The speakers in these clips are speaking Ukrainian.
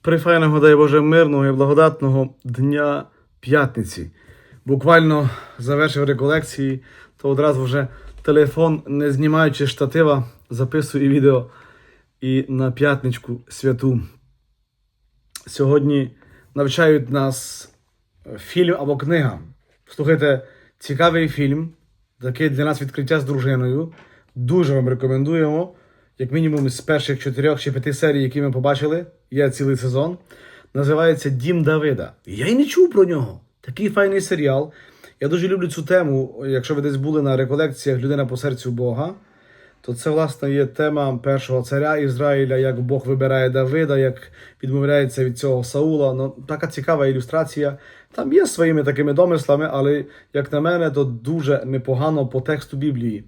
Прифайного, дай Боже, мирного і благодатного дня п'ятниці. Буквально завершив реколекції, то одразу вже телефон, не знімаючи штатива, записую відео і на п'ятничку святу. Сьогодні навчають нас фільм або книга. Слухайте, цікавий фільм, такий для нас відкриття з дружиною. Дуже вам рекомендуємо. Як мінімум з перших чотирьох чи п'яти серій, які ми побачили, є цілий сезон. Називається Дім Давида. Я й не чув про нього. Такий файний серіал. Я дуже люблю цю тему. Якщо ви десь були на реколекціях Людина по серцю Бога, то це, власне, є тема першого царя Ізраїля, як Бог вибирає Давида, як відмовляється від цього Саула. Ну, така цікава ілюстрація. Там є своїми такими домислами, але, як на мене, то дуже непогано по тексту Біблії.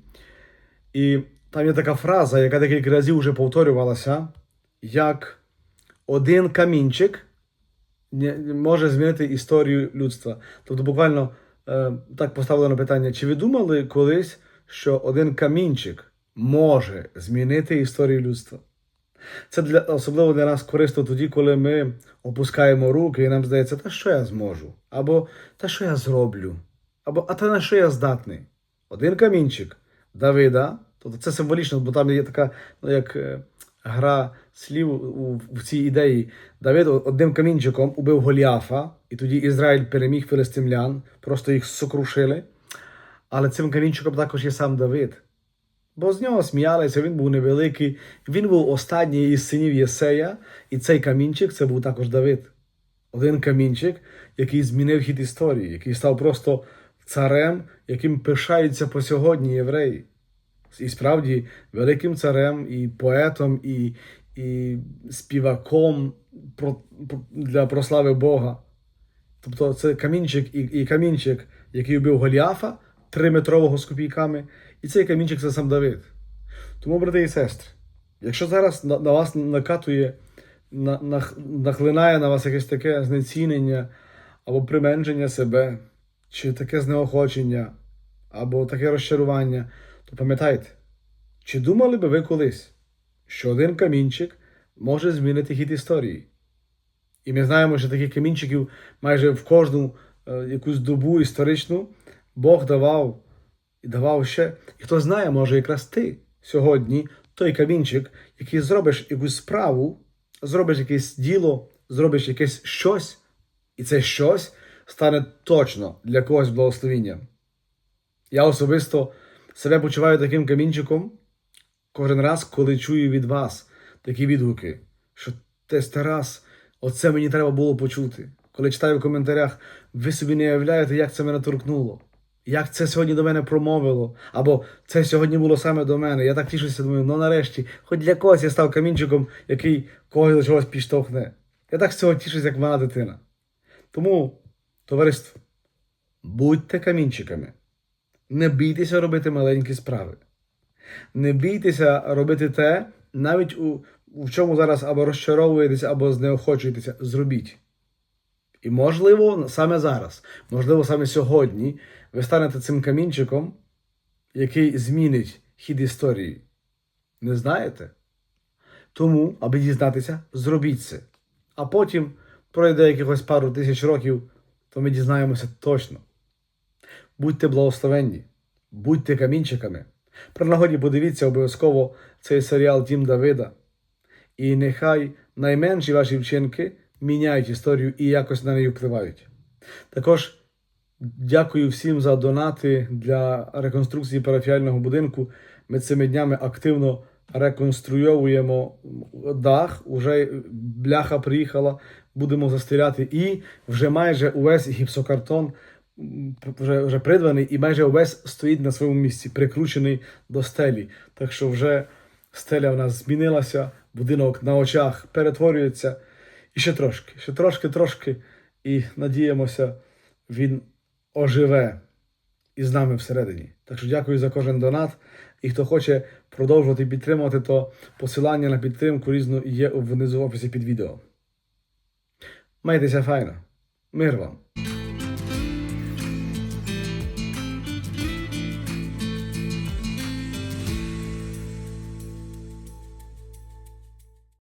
І там є така фраза, яка декілька разів вже повторювалася, як один камінчик може змінити історію людства. Тобто, буквально е, так поставлено питання: чи ви думали колись, що один камінчик може змінити історію людства? Це для, особливо для нас корисно тоді, коли ми опускаємо руки і нам здається, та що я зможу? Або та що я зроблю? Або а та на що я здатний? Один камінчик Давида, тобто це символічно, бо там є така, ну як е, гра слів у, в цій ідеї. Давид одним камінчиком убив Голіафа, і тоді Ізраїль переміг филистимлян, просто їх сокрушили. Але цим камінчиком також є сам Давид. Бо з нього сміялися, він був невеликий, він був останній із синів Єсея, і цей камінчик це був також Давид. Один камінчик, який змінив хід історії, який став просто царем, яким пишаються по сьогодні євреї. І справді великим царем, і поетом, і, і співаком для прослави Бога. Тобто це камінчик і, і камінчик, який вбив Голіафа, триметрового з копійками, і цей камінчик це сам Давид. Тому, брати і сестри, якщо зараз на, на вас накатує, на, нах- нахлинає на вас якесь таке знецінення або применшення себе, чи таке знеохочення, або таке розчарування, то пам'ятайте, чи думали би ви колись, що один камінчик може змінити хід історії? І ми знаємо, що таких камінчиків майже в кожну е, якусь добу історичну Бог давав і давав ще. І хто знає, може якраз ти сьогодні той камінчик, який зробиш якусь справу, зробиш якесь діло, зробиш якесь щось, і це щось стане точно для когось благословінням. Я особисто себе почуваю таким камінчиком кожен раз, коли чую від вас такі відгуки, що тесть Тарас, оце мені треба було почути. Коли читаю в коментарях, ви собі не уявляєте, як це мене торкнуло, як це сьогодні до мене промовило, або це сьогодні було саме до мене. Я так тішуся, думаю, ну нарешті, хоч для когось я став камінчиком, який когось до чогось підштовхне. Я так з цього тішуся, як мала дитина. Тому, товариство, будьте камінчиками. Не бійтеся робити маленькі справи. Не бійтеся робити те, навіть у, в чому зараз або розчаровуєтеся, або знеохочуєтеся, зробіть. І можливо, саме зараз, можливо, саме сьогодні, ви станете цим камінчиком, який змінить хід історії. Не знаєте? Тому, аби дізнатися, зробіть це. А потім пройде якихось пару тисяч років, то ми дізнаємося точно. Будьте благословенні, будьте камінчиками. При нагоді подивіться обов'язково цей серіал Дім Давида. І нехай найменші ваші вчинки міняють історію і якось на неї впливають. Також дякую всім за донати для реконструкції парафіального будинку. Ми цими днями активно реконструйовуємо дах. Уже бляха приїхала, будемо застеляти. І вже майже увесь гіпсокартон вже, вже придбаний і майже увесь стоїть на своєму місці, прикручений до стелі. Так що вже стеля в нас змінилася, будинок на очах перетворюється. І ще трошки, ще трошки, трошки, і надіємося, він оживе і з нами всередині. Так що дякую за кожен донат. І хто хоче продовжувати підтримувати, то посилання на підтримку різну є внизу в описі під відео. Майтеся файно. Мир вам!